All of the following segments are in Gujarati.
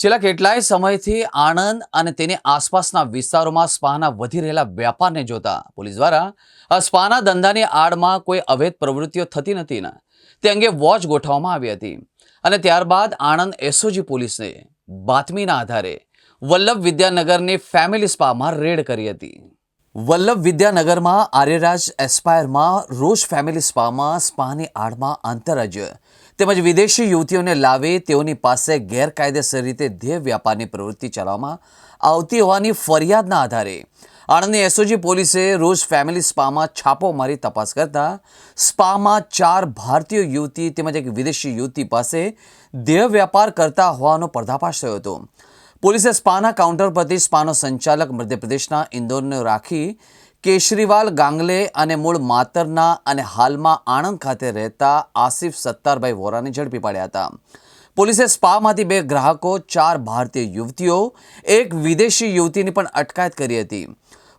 છેલ્લા કેટલાય સમયથી આણંદ અને તેની આસપાસના વિસ્તારોમાં સ્પાના વધી રહેલા વ્યાપારને જોતા પોલીસ દ્વારા સ્પાના ધંધાની આડમાં કોઈ અવૈધ પ્રવૃત્તિઓ થતી નથી ને, તે અંગે વોચ ગોઠવવામાં આવી હતી. અને ત્યારબાદ આણંદ એસઓજી પોલીસને બાતમીના આધારે વલ્લભ વિદ્યાનગરની ફેમિલી સ્પામાં રેડ કરી હતી. વલ્લભ વિદ્યાનગરમાં આર્યરાજ એસ્પાયરમાં રોજ ફેમિલી સ્પામાં સ્પાની આડમાં આંતરરાજ્ય તેમજ વિદેશી યુવતીઓને લાવી તેઓની પાસે ગેરકાયદેસર રીતે ધ્યેય વ્યાપારની પ્રવૃત્તિ ચલાવવામાં આવતી હોવાની ફરિયાદના આધારે. આણંદની એસઓજી પોલીસે રોજ ફેમિલી સ્પામાં છાપો મારી તપાસ કરતા સ્પામાં ચાર ભારતીય યુવતી તેમજ એક વિદેશી યુવતી પાસે ધ્યેય વ્યાપાર કરતા હોવાનો પર્દાફાશ થયો હતો. પોલીસે સ્પાના કાઉન્ટર પરથી સ્પાનો સંચાલક મધ્યપ્રદેશના ઇન્દોરને રાખી કેશરીવાલ ગાંગલે અને મૂળ માતરના અને હાલમાં આણંદ ખાતે રહેતા આસિફ સત્તારભાઈ વોરાને ઝડપી પાડ્યા હતા. પોલીસે સ્પામાંથી બે ગ્રાહકો, ચાર ભારતીય યુવતીઓ, એક વિદેશી યુવતીની પણ અટકાયત કરી હતી.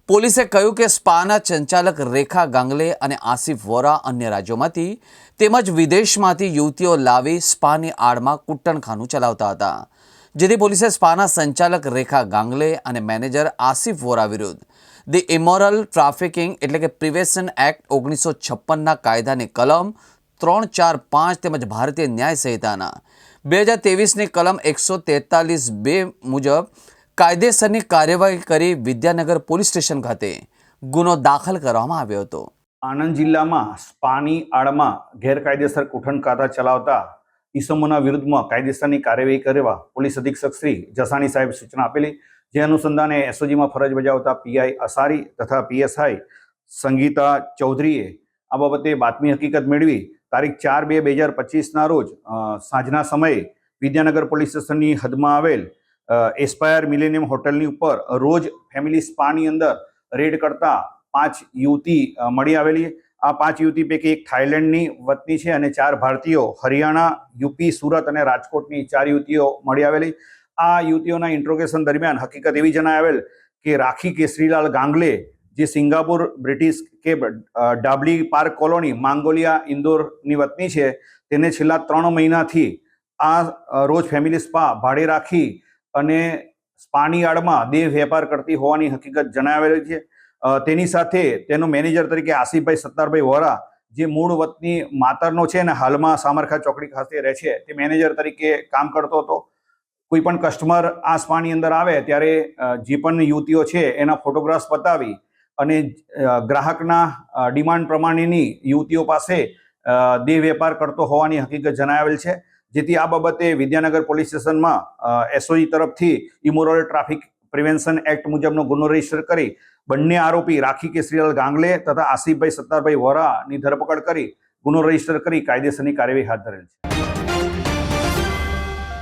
પોલીસે કહ્યું કે સ્પાના સંચાલક રેખા ગાંગલે અને આસિફ વોરા અન્ય રાજ્યોમાંથી તેમજ વિદેશમાંથી યુવતીઓ લાવી સ્પાની આડમાં કુટ્ટણખાનું ચલાવતા હતા. જેથી પોલીસે સ્પાના સંચાલક રેખા ગાંગલે અને મેનેજર આસિફ વોરા વિરુદ્ધ ધી ઇમોરલ ટ્રાફિકિંગ એટલે કે પ્રિવેશન એક્ટ ઓગણીસો છપ્પનના કાયદાની કલમ ત્રણ ચાર પાંચ તેમજ ભારતીય ન્યાય સંહિતાના. બે હજાર તેવીસની કલમ એકસો તેતાલીસ બે મુજબ કાયદેસરની કાર્યવાહી કરી વિદ્યાનગર પોલીસ સ્ટેશન ખાતે ગુનો દાખલ કરવામાં આવ્યો હતો. આણંદ જિલ્લામાં સ્પાની આડમાં ગેરકાયદેસર કુઠણ ખાતા ચલાવતા ઈસમોના વિરુદ્ધમાં કાયદેસરની કાર્યવાહી કરવા પોલીસ અધિક્ષક શ્રી જસાણી સાહેબ સૂચના આપેલી. જે અનુસંધાને એસઓજીમાં ફરજ બજાવતા પીઆઈ અસારી તથા પીએસઆઈ સંગીતા ચૌધરીએ આ બાબતે બાતમી હકીકત મેળવી. તારીખ ચાર બે બે હજાર પચીસના રોજ સાંજના સમયે વિદ્યાનગર પોલીસ સ્ટેશનની હદમાં આવેલ એસ્પાયર મિલેનિયમ હોટલની ઉપર રોજ ફેમિલી સ્પાની અંદર રેડ કરતા પાંચ યુવતી મળી આવેલી. આ પાંચ યુવતી પૈકી એક થાઈલેન્ડની વતની છે અને ચાર ભારતીયો, હરિયાણા, યુપી, સુરત અને રાજકોટની ચાર યુવતીઓ મળી આવેલી. આ યુવતીઓના ઇન્ટ્રોગેશન દરમિયાન હકીકત એવી જણાવેલ કે રાખી કેસરીલાલ ગાંગલે જે સિંગાપુર બ્રિટિશ કે ડાબલી પાર્ક કોલોની માંગોલિયા ઇન્દોરની વતની છે, તેને છેલ્લા ત્રણ મહિનાથી આ રોજ ફેમિલી સ્પા ભાડે રાખી અને સ્પાની આડમાં દેહ વેપાર કરતી હોવાની હકીકત જણાવેલી છે. તેની સાથે તેનો મેનેજર તરીકે આસિફભાઈ સત્તારભાઈ વોરા જે મૂળ વતની માતરનો છે અને હાલમાં સામરખા ચોકડી ખાતે રહે છે, તે મેનેજર તરીકે કામ કરતો હતો. કોઈ પણ કસ્ટમર આ સ્પાની અંદર આવે ત્યારે જે પણ યુવતીઓ છે એના ફોટોગ્રાફ્સ બતાવી અને ગ્રાહકના ડિમાન્ડ પ્રમાણેની યુવતીઓ પાસે દેહ વેપાર કરતો હોવાની હકીકત જણાવેલ છે. જેથી આ બાબતે વિદ્યાનગર પોલીસ સ્ટેશનમાં એસઓજી તરફથી ઇમોરલ ટ્રાફિક પ્રિવેન્શન એક્ટ મુજબનો ગુનો રજિસ્ટર કરી બંને આરોપી રાખી કેસરીલાલ ગાંગલે તથા આસિફભાઈ સત્તારભાઈ વોરાની ધરપકડ કરી ગુનો રજિસ્ટર કરી કાયદેસરની કાર્યવાહી હાથ ધરેલ છે.